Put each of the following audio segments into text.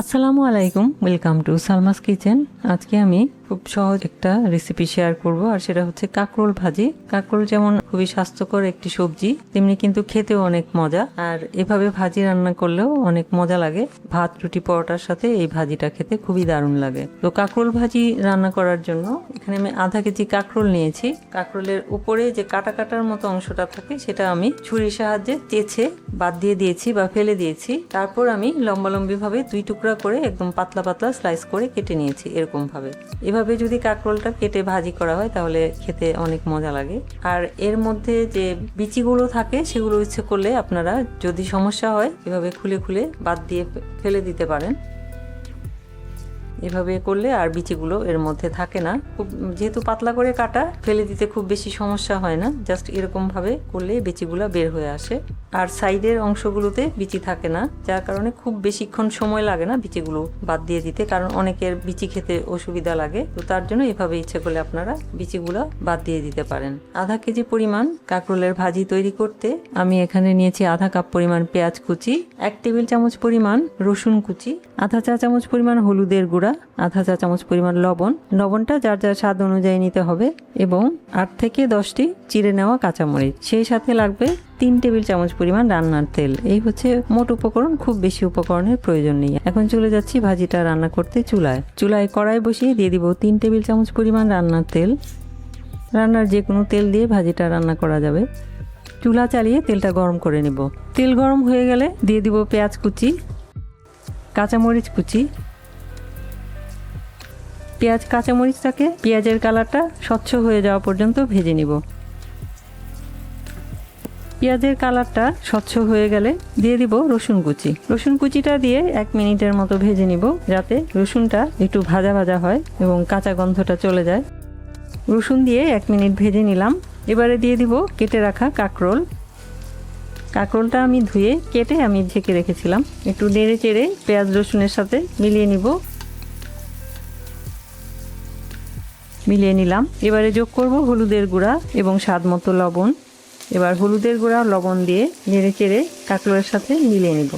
আসসালামু আলাইকুম welcome to Salma's kitchen আজকে আমি খুব সহজ একটা রেসিপি শেয়ার করব, আর সেটা হচ্ছে কাঁকরোল ভাজি। কাঁকরোল যেমন খুবই স্বাস্থ্যকর একটি সবজি, তেমনি কিন্তু খেতেও অনেক মজা। আর এভাবে ভাজি রান্না করলেও অনেক মজা লাগে। ভাত, রুটি, পরোটার সাথে এই ভাজিটা খেতে খুবই দারুণ লাগে। তো কাঁকরোল ভাজি রান্না করার জন্য এখানে আমি আধা কেজি কাঁকরোল নিয়েছি। কাঁকরোলের উপরে যে কাটা কাটার মতো অংশটা থাকে, সেটা আমি ছুরির সাহায্যে চেছে বাদ দিয়ে দিয়েছি বা ফেলে দিয়েছি। তারপর আমি লম্বালম্বি ভাবে দুই টুকরা করে একদম পাতলা পাতলা স্লাইস করে কেটে নিয়েছি এরকম ভাবে এভাবে যদি কাঁকরোলটা কেটে ভাজি করা হয়, তাহলে খেতে অনেক মজা লাগে। আর এর মধ্যে যে বিচিগুলো থাকে, সেগুলো ইচ্ছে করলে আপনারা যদি সমস্যা হয়, এভাবে খুলে খুলে বাদ দিয়ে ফেলে দিতে পারেন। এভাবে করলে আর বিচিগুলো এর মধ্যে থাকে না। খুব, যেহেতু পাতলা করে কাটা, ফেলে দিতে খুব বেশি সমস্যা হয় না। জাস্ট এরকমভাবে করলে বিচিগুলো বের হয়ে আসে। আর সাইডের অংশগুলোতে বিচি থাকে না, যার কারণে খুব বেশিক্ষণ সময় লাগে না বিচিগুলো বাদ দিয়ে দিতে, কারণ অনেকের বিচি খেতে অসুবিধা লাগে। তো তার জন্য এভাবে ইচ্ছে করলে আপনারা বিচিগুলো বাদ দিয়ে দিতে পারেন। আধা কেজি পরিমাণ কাঁকরোলের ভাজি তৈরি করতে আমি এখানে নিয়েছি আধা কাপ পরিমাণ পেঁয়াজ কুচি, এক টেবিল চামচ পরিমাণ রসুন কুচি, আধা চা চামচ পরিমাণ হলুদের গুঁড়া, আধা চা চামচ পরিমাণ লবণ। লবণটা যার যার স্বাদ অনুযায়ী নিতে হবে এবং আট থেকে দশটি চিড়ে নেওয়া কাঁচামরিচ। সেই সাথে লাগবে তিন টেবিল চামচ পরিমাণ রান্নার তেল। এই হচ্ছে মোট উপকরণ, খুব বেশি উপকরণের প্রয়োজন নেই। এখন চলে যাচ্ছি ভাজিটা রান্না করতে চুলায়। চুলায় কড়াই বসিয়ে দিয়ে দিব তিন টেবিল চামচ পরিমাণ রান্নার তেল। রান্নার যে কোনো তেল দিয়ে ভাজিটা রান্না করা যাবে। চুলা চালিয়ে তেলটা গরম করে নেব। তেল গরম হয়ে গেলে দিয়ে দিব পেঁয়াজ কুচি, কাঁচামরিচ কুচি। পেঁয়াজ, কাঁচামরিচটাকে পেঁয়াজের কালারটা স্বচ্ছ হয়ে যাওয়া পর্যন্ত ভেজে নিব। পেঁয়াজের কালারটা স্বচ্ছ হয়ে গেলে দিয়ে দিব রসুন কুচি। রসুন কুচিটা দিয়ে এক মিনিটের মতো ভেজে নিব, যাতে রসুনটা একটু ভাজা ভাজা হয় এবং কাঁচা গন্ধটা চলে যায়। রসুন দিয়ে এক মিনিট ভেজে নিলাম। এবারে দিয়ে দিব কেটে রাখা কাঁকরোল। কাঁকরোলটা আমি ধুয়ে কেটে আমি ঢেকে রেখেছিলাম। একটু নেড়ে চেড়ে পেঁয়াজ রসুনের সাথে মিলিয়ে নিব। মিলিয়ে নিলাম। এবারে যোগ করব হলুদের গুঁড়া এবং স্বাদ মতো লবণ। এবার হলুদের গুঁড়া, লবণ দিয়ে নেড়ে চেড়ে কাঁকরোলের সাথে মিলিয়ে নিব।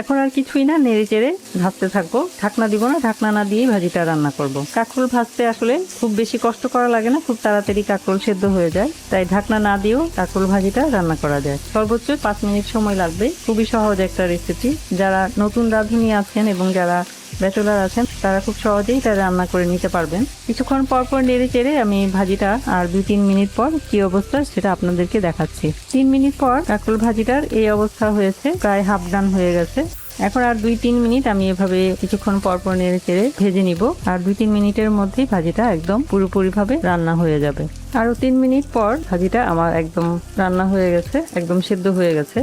এখন আর কিছুই না, নেড়ে চেড়ে ভাজতে থাকব। ঢাকনা দিব না, ঢাকনা না দিয়েই ভাজিটা রান্না করব। কাঁকরোল ভাজতে আসলে খুব বেশি কষ্ট করা লাগে না, খুব তাড়াতাড়ি কাঁকরোল সেদ্ধ হয়ে যায়। তাই ঢাকনা না দিয়েও কাঁকরোল ভাজিটা রান্না করা যায়। সর্বোচ্চ পাঁচ মিনিট সময় লাগবে। খুবই সহজ একটা রেসিপি যারা নতুন রাঁধুনি আছেন এবং যারা ব্যাচেলার আছেন, তারা খুব সহজেই এটা রান্না করে নিতে পারবেন। কিছুক্ষণ পর পর নেড়ে চেড়ে আমি ভাজিটা আর দুই তিন মিনিট পর কি অবস্থা সেটা আপনাদেরকে দেখাচ্ছি। তিন মিনিট পর কাঁকরোল ভাজিটার এই অবস্থা হয়েছে, প্রায় হাফ ডান হয়ে গেছে। এখন আর দুই তিন মিনিট আমি এভাবে কিছুক্ষণ পর পর নেড়ে চেড়ে ভেজে নিব আর দুই তিন মিনিটের মধ্যেই ভাজিটা একদম পুরোপুরিভাবে রান্না হয়ে যাবে। আরও তিন মিনিট পর ভাজিটা আমার একদম রান্না হয়ে গেছে, একদম সেদ্ধ হয়ে গেছে।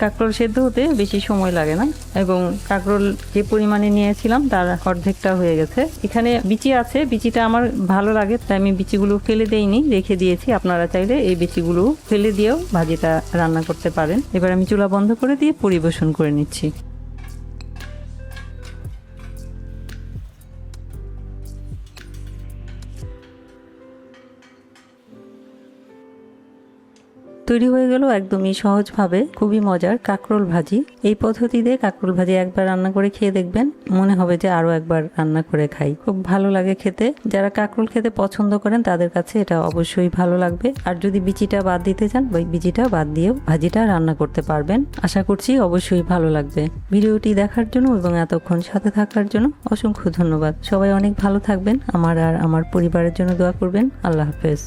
কাঁকরোল সেদ্ধ হতে বেশি সময় লাগে না। এবং কাঁকরোল যে পরিমাণে নিয়েছিলাম, তার অর্ধেকটা হয়ে গেছে। এখানে বিচি আছে। বিচিটা আমার ভালো লাগে, তাই আমি বিচিগুলো ফেলে দেইনি। রেখে দিয়েছি। আপনারা চাইলে এই বিচিগুলো ফেলে দিয়েও ভাজিটা রান্না করতে পারেন। এবার আমি চুলা বন্ধ করে দিয়ে পরিবেশন করে নিচ্ছি। তৈরি হয়ে গেল একদমই সহজভাবে, খুবই মজার, কাঁকরোল ভাজি। এই পদ্ধতিতে কাঁকরোল ভাজি একবার রান্না করে খেয়ে দেখবেন, মনে হবে যে আরও একবার রান্না করে খাই। খুব ভালো লাগে খেতে। যারা কাঁকরোল খেতে পছন্দ করেন, তাদের কাছে এটা অবশ্যই ভালো লাগবে। আর যদি বিচিটা বাদ দিতে চান, ওই বিচিটা বাদ দিয়েও ভাজিটা রান্না করতে পারবেন। আশা করছি অবশ্যই ভালো লাগবে। ভিডিওটি দেখার জন্য এবং এতক্ষণ সাথে থাকার জন্য অসংখ্য ধন্যবাদ। সবাই অনেক ভালো থাকবেন। আমার আর আমার পরিবারের জন্য দোয়া করবেন। আল্লাহ হাফেজ।